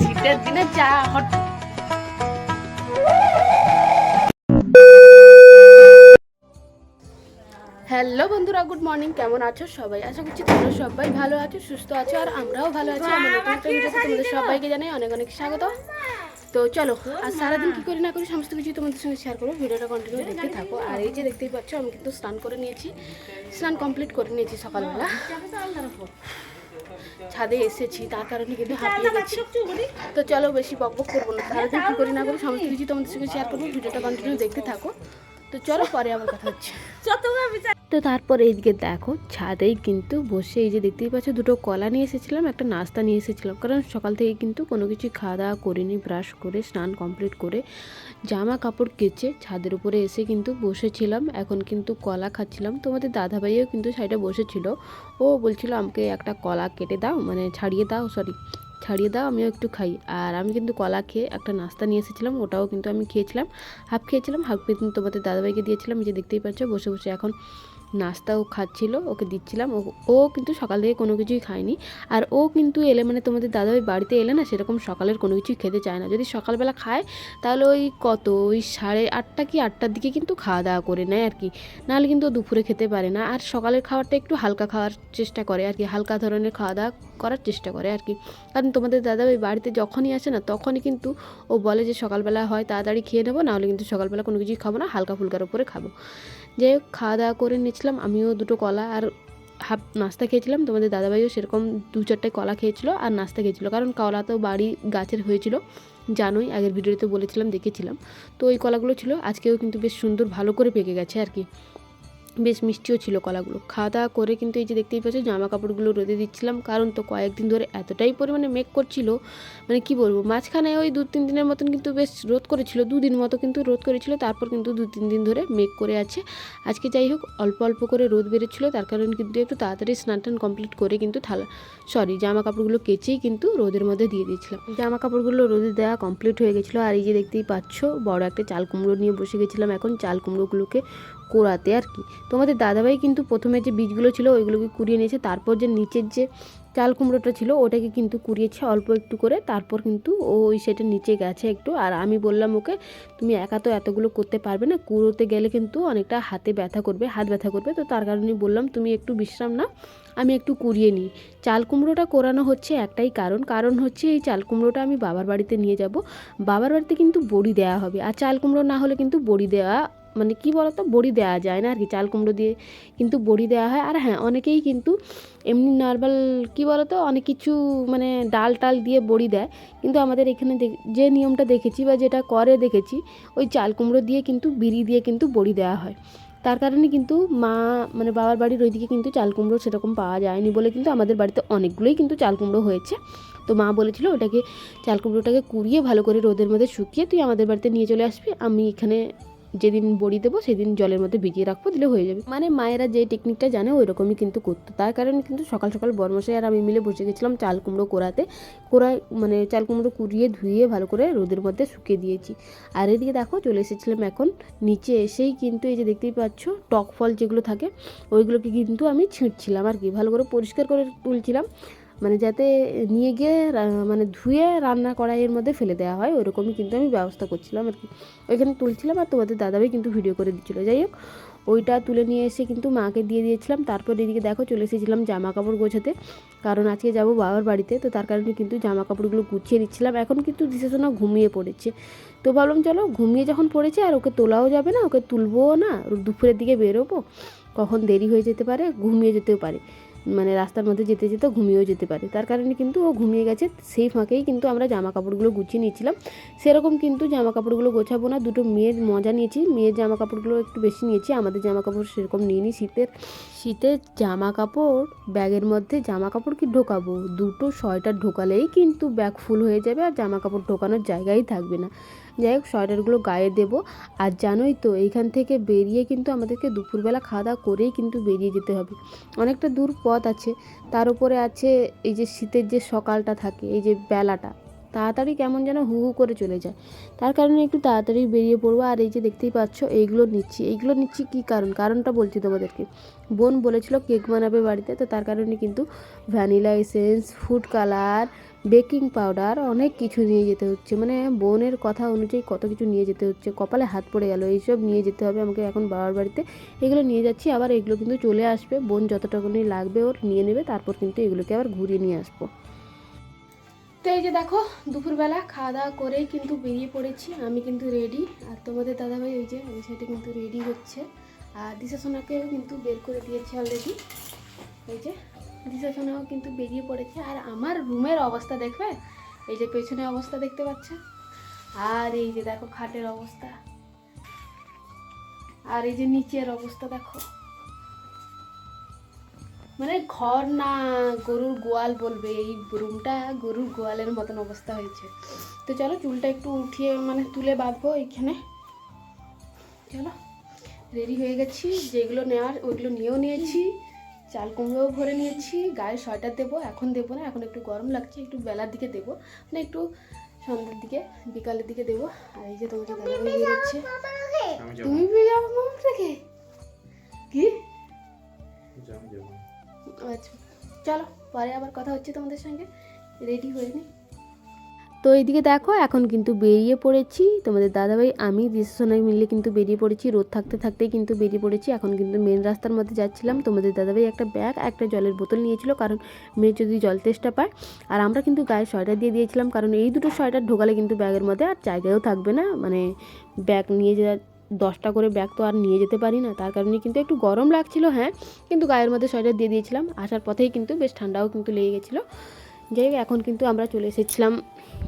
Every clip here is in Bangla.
শীতের দিনে চা হট হ্যালো বন্ধুরা, গুড মর্নিং। কেমন আছো সবাই? আশা করছি তোমরা সবাই ভালো আছো, সুস্থ আছো, আর আমরাও ভালো আছি। তোমাদের সবাইকে জানাই অনেক অনেক স্বাগত। তো চলো, আর সারাদিন কী করি না করি সমস্ত কিছু তোমাদের সঙ্গে শেয়ার করব। ভিডিওটা কন্টিনিউ দেখতে থাকো। আর এই যে দেখতেই পাচ্ছ, আমি কিন্তু স্নান করে নিয়েছি। স্নান কমপ্লিট করে নিয়েছি সকালবেলা। ছাদে এসেছি তার কারণে কিন্তু হাঁপিয়ে গেছি। তো চলো বেশি বক বক করব না। তাহলে কি করি না করি সমস্ত কিছু তোমাদের সঙ্গে শেয়ার করব ভিডিওটা কন্টিনিউ দেখতে থাকো। তো চলো পরে আবার কথা হচ্ছে। তো তারপর এইদিকে দেখো ছাদেই কিন্তু বসে এই যে দেখতেই পাচ্ছ দুটো কলা নিয়ে এসেছিলাম একটা নাস্তা নিয়ে এসেছিলাম। কারণ সকাল থেকে কিন্তু কোনো কিছু খাওয়া দাওয়া করিনি ব্রাশ করে স্নান কমপ্লিট করে জামা কাপড় কেচে ছাদের উপরে এসে কিন্তু বসেছিলাম। এখন কিন্তু কলা খাচ্ছিলাম। তোমাদের দাদাভাইও কিন্তু সাইডে বসেছিল। ও বলছিল আমাকে একটা কলা কেটে দাও মানে ছাড়িয়ে দাও সরি ছাড়িয়ে দাও, আমিও একটু খাই। আর আমি কিন্তু কলা খেয়ে একটা নাস্তা নিয়ে এসেছিলাম, ওটাও কিন্তু আমি খেয়েছিলাম। হাফ খেয়েছিলাম, হাফ কিন্তু তোমাদের দাদাভাইকে দিয়েছিলাম যে দেখতেই পাচ্ছ, বসে বসে। এখন নাস্তাও খাচ্ছিল, ওকে দিচ্ছিলাম। ও কিন্তু সকাল থেকে কোনো কিছুই খায়নি। আর ও কিন্তু এলে মানে তোমাদের দাদা দাদাভাই বাড়িতে এলে না সেরকম সকালের কোনো কিছুই খেতে চায় না। যদি সকালবেলা খায়, তাহলে ওই কত? ওই সাড়ে আটটা কি আটটার দিকে কিন্তু খাওয়া দাওয়া করে নেয় আর কি। নাহলে কিন্তু দুপুরে খেতে পারে না। আর সকালের খাবারটা একটু হালকা খাওয়ার চেষ্টা করে আর কি। হালকা ধরনের খাওয়া দাওয়া করার চেষ্টা করে আর কি। কারণ তোমাদের দাদাভাই বাড়িতে যখনই আসে না, তখনই কিন্তু ও বলে যে সকালবেলা হয়, তাড়াতাড়ি খেয়ে নেব, নাহলে কিন্তু সকালবেলা কোনো কিছুই খাব না, হালকা ফুলকার উপরে খাব। যাই হোক খাওয়া দাওয়া করে নিয়েছিলাম, আমিও দুটো কলা আর হাফ নাস্তা খেয়েছিলাম। তোমাদের দাদাভাইও সেরকম দু চারটে কলা খেয়েছিলো আর নাস্তা খেয়েছিলো। কারণ কলা তো বাড়ি গাছের হয়েছিল, জানোই, আগের ভিডিওতে বলেছিলাম, দেখেছিলাম। তো ওই কলাগুলো ছিল, আজকেও কিন্তু বেশ সুন্দর ভালো করে পেকে গেছে আর কি। বেশ মিষ্টিও ছিল কলাগুলো। খাওয়া দাওয়া করে কিন্তু এই যে দেখতেই পাচ্ছ জামা কাপড়গুলো রোদে দিচ্ছিলাম। কারণ তো কয়েকদিন ধরে এতটাই পরিমাণে মেঘ করছিল মানে কি বলব, মাঝখানে ওই দু তিন দিনের মতন কিন্তু বেশ রোদ করেছিল, দুদিন মতো কিন্তু রোদ করেছিল, তারপর কিন্তু দু তিন দিন ধরে মেঘ করে আছে। আজকে যাই হোক, অল্প অল্প করে রোদ বেরোচ্ছিলো, তার কারণ কিন্তু একটু তাড়াতাড়ি স্নান টান কমপ্লিট করে কিন্তু থালা সরি জামা কাপড়গুলো কেচেই কিন্তু রোদের মধ্যে দিয়ে দিয়েছিলাম। জামা কাপড়গুলো রোদে দেওয়া কমপ্লিট হয়ে গেছিল, আর এই যে দেখতেই পাচ্ছ, বড় একটা চাল কুমড়ো নিয়ে বসে গেছিলাম। এখন চাল কুমড়োগুলোকে কোড়াতে আর কি। তোমাদের দাদাভাই কিন্তু প্রথমে যে বীজগুলো ছিল ওইগুলোকে কুড়িয়ে নিয়েছে, তারপর যে নিচের যে চাল কুমড়োটা ছিল ওটাকে কিন্তু কুড়িয়েছে অল্প একটু করে, তারপর কিন্তু ওই সেটা নিচে গেছে একটু। আর আমি বললাম ওকে, তুমি একা তো এতগুলো করতে পারবে না, কুড়োতে গেলে কিন্তু অনেকটা হাতে ব্যথা করবে, হাত ব্যথা করবে। তো তার কারণে বললাম, তুমি একটু বিশ্রাম নাও, আমি একটু কুড়িয়ে নিই। চাল কুমড়োটা কোরানো হচ্ছে একটাই কারণ কারণ হচ্ছে এই চাল কুমড়োটা আমি বাবার বাড়িতে নিয়ে যাব। বাবার বাড়িতে কিন্তু বড়ি দেওয়া হবে, আর চাল কুমড়ো না হলে কিন্তু বড়ি দেওয়া মানে কি বলতো, বড়ি দেওয়া যায় না আর কি চাল কুমড়ো দিয়ে কিন্তু বড়ি দেওয়া হয়। আর হ্যাঁ অনেকেই কিন্তু এমনি নর্মাল কি বলতো, অনেক কিছু মানে ডাল টাল দিয়ে বড়ি দেয়। কিন্তু আমাদের এখানে যে নিয়মটা দেখেছি বা যেটা করে দেখেছি, ওই চাল কুমড়ো দিয়ে কিন্তু, বিড়ি দিয়ে কিন্তু বড়ি দেওয়া হয়। তার কারণে কিন্তু মা মানে বাবার বাড়ির ওইদিকে কিন্তু চাল কুমড়ো সেরকম পাওয়া যায়নি বলে কিন্তু আমাদের বাড়িতে অনেকগুলোই কিন্তু চাল কুমড়ো হয়েছে। তো মা বলেছিল, ওটাকে, চাল কুমড়োটাকে কুড়িয়ে ভালো করে রোদের মধ্যে শুকিয়ে তুই আমাদের বাড়িতে নিয়ে চলে আসবি। আমি এখানে যেদিন বড়ি দেবো, সেদিন জলের মধ্যে ভিজিয়ে রাখব, দিলে হয়ে যাবে। মানে মায়েরা যে টেকনিকটা জানে ওই রকমই কিন্তু করতো। তার কারণে কিন্তু সকাল সকাল বরমশাই আর আমি মিলে বসে গেছিলাম চাল কুমড়ো কোড়াতে। কোড়ায় মানে চাল কুমড়ো কুড়িয়ে ধুয়ে ভালো করে রোদের মধ্যে শুকিয়ে দিয়েছি। আর এদিকে দেখো, চলে এসেছিলাম এখন নিচে এসেই কিন্তু এই যে দেখতেই পাচ্ছ, টক ফল যেগুলো থাকে, ওইগুলোকে কিন্তু আমি ছিঁড়ছিলাম আর কি। ভালো করে পরিষ্কার করে তুলছিলাম। মানে যাতে নিয়ে গিয়ে মানে ধুয়ে রান্না কড়াইয়ের মধ্যে ফেলে দেওয়া হয়, ওরকমই কিন্তু আমি ব্যবস্থা করছিলাম আর কি। ওইখানে তুলছিলাম আর তোমাদের দাদাভাই কিন্তু ভিডিও করে দিচ্ছিল। যাই হোক, ওইটা তুলে নিয়ে এসে কিন্তু মাকে দিয়ে দিয়েছিলাম। তারপর এদিকে দেখো চলে এসেছিলাম জামা কাপড় গোছাতে। কারণ আজকে যাব বাবার বাড়িতে, তো তার কারণে কিন্তু জামা কাপড়গুলো গুছিয়ে দিচ্ছিলাম এখন কিন্তু দিশাশোনা ঘুমিয়ে পড়েছে। তো ভাবলাম চলো, ঘুমিয়ে যখন পড়েছে আর ওকে তোলাও যাবে না, ওকে তুলবও না, দুপুরের দিকে বেরোবো, কখন দেরি হয়ে যেতে পারে, ঘুমিয়ে যেতেও পারে। মানে রাস্তার মধ্যে যেতে যেতে ঘুমিয়েও যেতে পারে। তার কারণে কিন্তু ও ঘুমিয়ে গেছে, সেই ফাঁকেই কিন্তু আমরা জামা কাপড়গুলো গুছিয়ে নিয়েছিলাম। সেরকম কিন্তু জামা কাপড়গুলো গোছাবো না, দুটো মেয়ের মজা নিয়েছি। মেয়ের জামা কাপড়গুলো একটু বেশি নিয়েছি, আমাদের জামা কাপড় সেরকম নিইনি শীতের। শীতের জামা কাপড় ব্যাগের মধ্যে জামা কাপড় কি ঢোকাবো? দুটো সোয়েটার ঢোকালেই কিন্তু ব্যাগ ফুল হয়ে যাবে আর জামা কাপড় ঢোকানোর জায়গাই থাকবে না। যাই হোক, সোয়েটারগুলো গায়ে দেবো। আর জানোই তো, এইখান থেকে বেরিয়ে কিন্তু আমাদেরকে দুপুরবেলা খাওয়া দাওয়া করেই কিন্তু বেরিয়ে যেতে হবে। অনেকটা দূর পথ আছে তার উপরে আছে এই যে শীতের যে সকালটা থাকে এই যে বেলাটা। তাড়াতাড়ি কেমন যেন হু হু করে চলে যায়। তার কারণে একটু তাড়াতাড়ি বেরিয়ে পড়ব। আর এই যে দেখতেই পাচ্ছ, এইগুলো নিচ্ছি। এইগুলো নিচ্ছি কী কারণ? কারণটা বলছি তোমাদেরকে। বোন বলেছিল কেক বানাবে বাড়িতে, তো তার কারণে কিন্তু vanilla essence, food colour, baking powder অনেক কিছু নিয়ে যেতে হচ্ছে। মানে বোনের কথা অনুযায়ী কত কিছু নিয়ে যেতে হচ্ছে। কপালে হাত পড়ে গেল। এইসব নিয়ে যেতে হবে আমাকে এখন বাবার বাড়িতে। এগুলো নিয়ে যাচ্ছি। আবার এগুলো কিন্তু চলে আসবে। বোন যতটুকুনি লাগবে ওর নিয়ে নেবে। তারপর কিন্তু এগুলোকে আবার ঘুরিয়ে নিয়ে আসব। তো এই যে দেখো, দুপুরবেলা খাওয়া দাওয়া করেই কিন্তু বেরিয়ে পড়েছি। আমি কিন্তু রেডি আর তোমাদের দাদাভাই ওই যে, ওই সাইডে কিন্তু রেডি হচ্ছে। আর দিশা সোনাকেও কিন্তু বের করে দিয়েছে অলরেডি এই যে, দিশা সোনাও কিন্তু বেরিয়ে পড়েছে। আর আমার রুমের অবস্থা দেখবে? এই যে পেছনে অবস্থা দেখতে পাচ্ছ? আর এই যে দেখো, খাটের অবস্থা। আর এই যে নিচের অবস্থা দেখো। মানে ঘর না গরুর গোয়াল বলবে এই রুমটা গরুর গোয়ালের মতন অবস্থা হয়েছে। তো চলো চুলটা একটু উঠিয়ে মানে তুলে বাঁধবো এইখানে। চলো রেডি হয়ে গেছি। যেগুলো নেওয়ার ওইগুলো নিয়েও নিয়েছি। চাল কুমড়োও ভরে নিয়েছি। গায়ে সোয়েটার দেবো এখন দেবো না এখন একটু গরম লাগছে একটু বেলার দিকে দেবো। মানে একটু সন্ধ্যের দিকে বিকালের দিকে দেবো। আর এই যে তোমাকে দাদা বেরোচ্ছে আমি তুমি যাব মামা থেকে কি? যাব যাব। আচ্ছা চলো, পরে আবার কথা হচ্ছে তোমাদের সঙ্গে। রেডি হয়ে নি। তো এইদিকে দেখো, এখন কিন্তু বেরিয়ে পড়েছি। তোমাদের দাদাভাই, আমি দিশাসোনাই মিলে কিন্তু বেরিয়ে পড়েছি। রোদ থাকতে থাকতেই কিন্তু বেরিয়ে পড়েছি। এখন কিন্তু মেন রাস্তার মধ্যে যাচ্ছিলাম। তোমাদের দাদাভাই একটা ব্যাগ একটা জলের বোতল নিয়েছিল, কারণ মেয়ে যদি জল তেষ্টা পায়। আর আমরা কিন্তু গায়ে সোয়েটার দিয়ে দিয়েছিলাম, কারণ এই দুটো সোয়েটার ঢোকালে কিন্তু ব্যাগের মধ্যে আর জায়গাও থাকবে না। মানে ব্যাগ নিয়ে যা দশটা করে ব্যাগ তো আর নিয়ে যেতে পারি না। তার কারণে কিন্তু একটু গরম লাগছিল হ্যাঁ। কিন্তু গায়ের মধ্যে সোয়েটার দিয়ে দিয়েছিলাম। আসার পথেই কিন্তু বেশ ঠান্ডাও কিন্তু লেগে গেছিল। যাই এখন কিন্তু আমরা চলে এসেছিলাম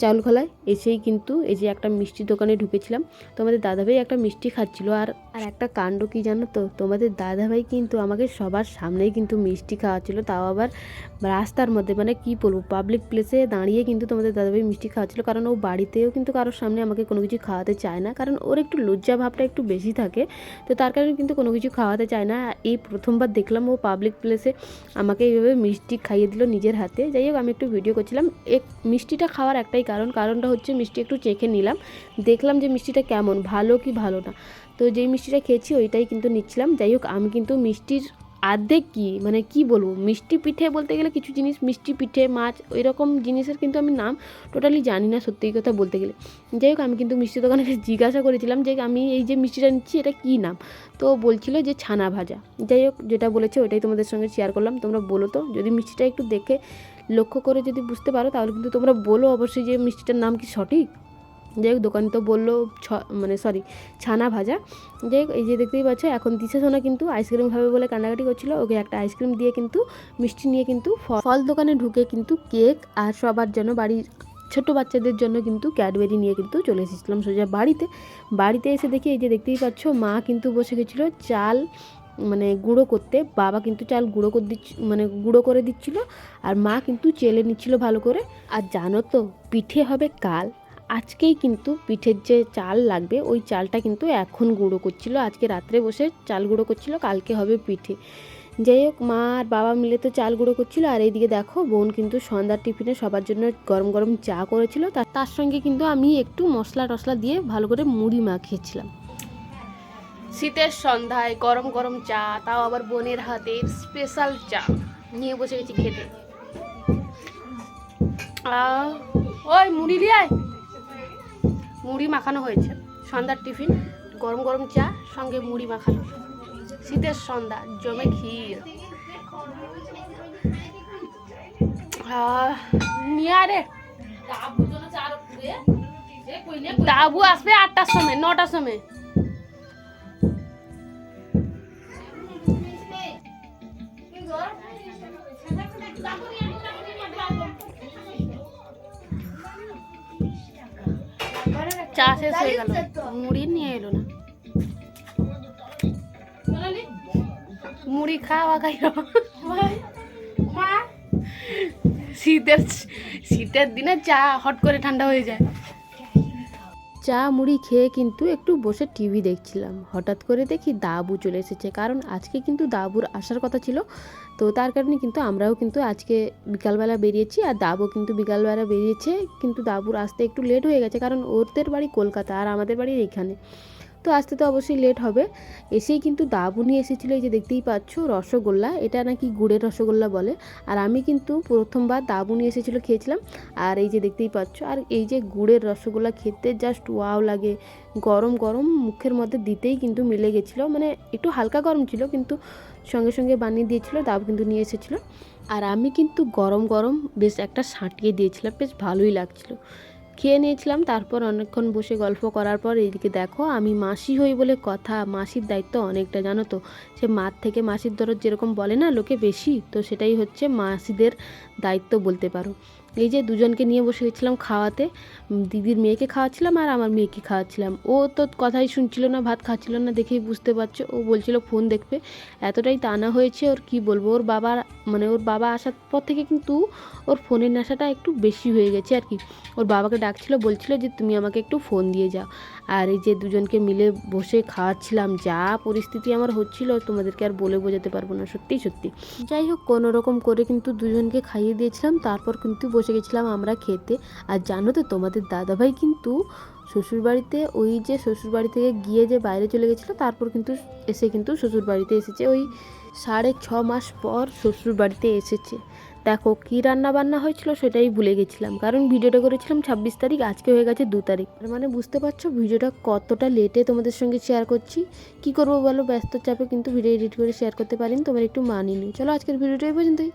চাউলখোলায় এসেই কিন্তু এই যে একটা মিষ্টির দোকানে ঢুকেছিলাম। তোমাদের দাদাভাই একটা মিষ্টি খাচ্ছিল, আর আর একটা কাণ্ড কি জানো তো? তোমাদের দাদাভাই কিন্তু আমাকে সবার সামনেই কিন্তু মিষ্টি খাওয়াচ্ছিল, তাও আবার রাস্তার মধ্যে মানে কি বলব পাবলিক প্লেসে দাঁড়িয়ে কিন্তু তোমাদের দাদাভাই মিষ্টি খাওয়াচ্ছিল, কারণ ও বাড়িতেও কিন্তু কারোর সামনে আমাকে কোনো কিছু খাওয়াতে চায় না, কারণ ওর একটু লজ্জা ভাবটা একটু বেশি থাকে। তো তার কারণে কিন্তু কোনো কিছু খাওয়াতে চায় না এই প্রথমবার দেখলাম ও পাবলিক প্লেসে আমাকে এইভাবে মিষ্টি খাইয়ে দিল নিজের হাতে। যাই হোক, আমি একটু ভিডিও করছিলাম। এক, মিষ্টিটা খাওয়ার একটাই কারণ, কারণটা হচ্ছে মিষ্টি একটু চেখে নিলাম। দেখলাম যে মিষ্টিটা কেমন, ভালো কি ভালো না। তো যেই মিষ্টিটা খেয়েছি ওইটাই কিন্তু নিচ্ছিলাম। যাই হোক, আমি কিন্তু মিষ্টির আর্ধেক কি মানে কি বলব? মিষ্টি পিঠে বলতে গেলে কিছু জিনিস, মিষ্টি পিঠে, মাছ ওই রকম জিনিসের কিন্তু আমি নাম টোটালি জানি না সত্যি কথা বলতে গেলে। যাই হোক, আমি কিন্তু মিষ্টি দোকানে জিজ্ঞাসা করেছিলাম যে আমি এই যে মিষ্টিটা নিচ্ছি, এটা কী নাম? তো বলছিল যে ছানা ভাজা। যাই হোক, যেটা বলেছে ওইটাই তোমাদের সঙ্গে শেয়ার করলাম। তোমরা বলো তো, যদি মিষ্টিটা একটু দেখে লক্ষ্য করে যদি বুঝতে পারো, তাহলে কিন্তু তোমরা বলো অবশ্যই যে মিষ্টিটার নাম কি সঠিক। যাই হোক দোকানে তো বলল ছ মানে সরি ছানা ভাজা। যাই হোক এই যে দেখতেই পাচ্ছ, এখন দিশা সোনা কিন্তু আইসক্রিম খাবে বলে কান্নাকাটি করছিল। ওকে একটা আইসক্রিম দিয়ে কিন্তু, মিষ্টি নিয়ে কিন্তু ফল দোকানে ঢুকে কিন্তু কেক আর সবার জন্য বাড়ির ছোট বাচ্চাদের জন্য কিন্তু ক্যাডবেরি নিয়ে কিন্তু চলে এসেছিলাম সোজা বাড়িতে। বাড়িতে এসে দেখি এই যে দেখতেই পাচ্ছ, মা কিন্তু বসে গেছিল চাল মানে গুঁড়ো করতে। বাবা কিন্তু চাল গুঁড়ো করে দিচ্ছ মানে গুঁড়ো করে দিচ্ছিল আর মা কিন্তু চেলে নিচ্ছিল ভালো করে। আর জানো তো, পিঠে হবে কাল। আজকেই কিন্তু পিঠের যে চাল লাগবে, ওই চালটা কিন্তু এখন গুঁড়ো করছিল। আজকে রাত্রে বসে চাল গুঁড়ো করছিল, কালকে হবে পিঠে। যাই হোক, মা আর বাবা মিলে তো চাল গুঁড়ো করছিল। আর এইদিকে দেখো, বোন কিন্তু সন্ধ্যার টিফিনে সবার জন্য গরম গরম চা করেছিল। তার সঙ্গে কিন্তু আমি একটু মশলা টশলা দিয়ে ভালো করে মুড়ি মাখিয়েছিলাম। শীতের সন্ধ্যায় গরম গরম চা তাও আবার বোনের হাতে স্পেশাল চা নিয়ে বসে গেছি খেতে। ওই মুড়ি লিয়ায় মুড়ি মাখানো হয়েছে সন্ধ্যার টিফিন গরম গরম চা সঙ্গে মুড়ি মাখানো। শীতের সন্ধ্যা জমে ক্ষীর। নিয়ে আরে দাবু আসবে আটটার সময় নটার সময়। চা শেষ হয়ে গেল। মুড়ি নিয়ে এলো না। মুড়ি খাওয়া খাইল। শীতের শীতের দিনে চা হট করে ঠান্ডা হয়ে যায়। চা মুড়ি খেয়ে কিন্তু একটু বসে টিভি দেখছিলাম। হঠাৎ করে দেখি দাবু চলে এসেছে। কারণ আজকে কিন্তু দাবুর আসার কথা ছিল। তো তার কারণে কিন্তু আমরাও কিন্তু আজকে বিকালবেলা বেরিয়েছি আর দাবু কিন্তু বিকালবেলা বেরিয়েছে। কিন্তু দাবুর আসতে একটু লেট হয়ে গেছে। কারণ ওরদের বাড়ি কলকাতা আর আমাদের বাড়ি এইখানে তো আসতে তো অবশ্যই লেট হবে। এসেই কিন্তু দাবু নিয়ে এসেছিল এই যে দেখতেই পাচ্ছ, রসগোল্লা। এটা নাকি গুড়ের রসগোল্লা বলে। আর আমি কিন্তু প্রথমবার দাবু নিয়ে এসেছিল খেয়েছিলাম। আর এই যে দেখতেই পাচ্ছ, আর এই যে গুড়ের রসগোল্লা খেতে জাস্ট ওয়াও লাগে। গরম গরম মুখের মধ্যে দিতেই কিন্তু মিলে গেছিল। মানে একটু হালকা গরম ছিল, কিন্তু সঙ্গে সঙ্গে বানিয়ে দিয়েছিল, দাবু কিন্তু নিয়ে এসেছিল। আর আমি কিন্তু গরম গরম বেশ একটা সাঁটিয়ে দিয়েছিলাম, বেশ ভালোই লাগছিল। খেয়ে নিয়েছিলাম, তারপর অনেকক্ষণ বসে গল্প করার পর এইদিকে দেখো আমি মাসি হই বলে কথা, মাসির দায়িত্ব অনেকটা, জানো তো? সে মার থেকে মাসির দরদ যেরকম বলে না লোকে বেশি, তো সেটাই হচ্ছে মাসিদের দায়িত্ব বলতে পারো। এই যে দুজনকে নিয়ে বসে গেছিলাম খাওয়াতে দিদির মেয়েকে খাওয়াচ্ছিলাম আর আমার মেয়েকে খাওয়াচ্ছিলাম। ও তো কথাই শুনছিল না, ভাত খাচ্ছিল না দেখেই বুঝতে পারছ। ও বলছিল, ফোন দেখবে। এতটাই টানা হয়েছে, ওর কি বলব? ওর বাবার মানে ওর বাবা আসার পর থেকে কিন্তু ওর ফোনের নেশাটা একটু বেশি হয়ে গেছে আর কি। ওর বাবাকে ডাকছিল, বলছিল যে, তুমি আমাকে একটু ফোন দিয়ে যাও। আর এই যে দুজনকে মিলে বসে খাওয়াচ্ছিলাম, যা পরিস্থিতি আমার হচ্ছিল, তোমাদেরকে আর বলে বোঝাতে পারব না, সত্যি সত্যি। যাই হোক, কোনো রকম করে কিন্তু দুজনকে খাইয়ে দিয়েছিলাম, তারপর কিন্তু বসে গেছিলাম আমরা খেতে। আর জানো তো, তোমাদের দাদাভাই কিন্তু শ্বশুরবাড়িতে ওই যে শ্বশুরবাড়ি থেকে গিয়ে যে বাইরে চলে গেছিল, তারপর কিন্তু এসে কিন্তু শ্বশুরবাড়িতে এসেছে। ওই সাড়ে ছ মাস পর শ্বশুরবাড়িতে এসেছে। দেখো কী রান্না বান্না হয়েছিল সেটাই ভুলে গেছিলাম। কারণ ভিডিওটা করেছিলাম ছাব্বিশ তারিখ, আজকে হয়ে গেছে দু তারিখ। তার মানে বুঝতে পারছ, ভিডিওটা কতটা লেটে তোমাদের সঙ্গে শেয়ার করছি। কি করব বলো, ব্যস্ত চাপে কিন্তু ভিডিও এডিট করে শেয়ার করতে পারিনি, তোমার একটু মানিনি চলো আজকের ভিডিওটা এই পর্যন্তই।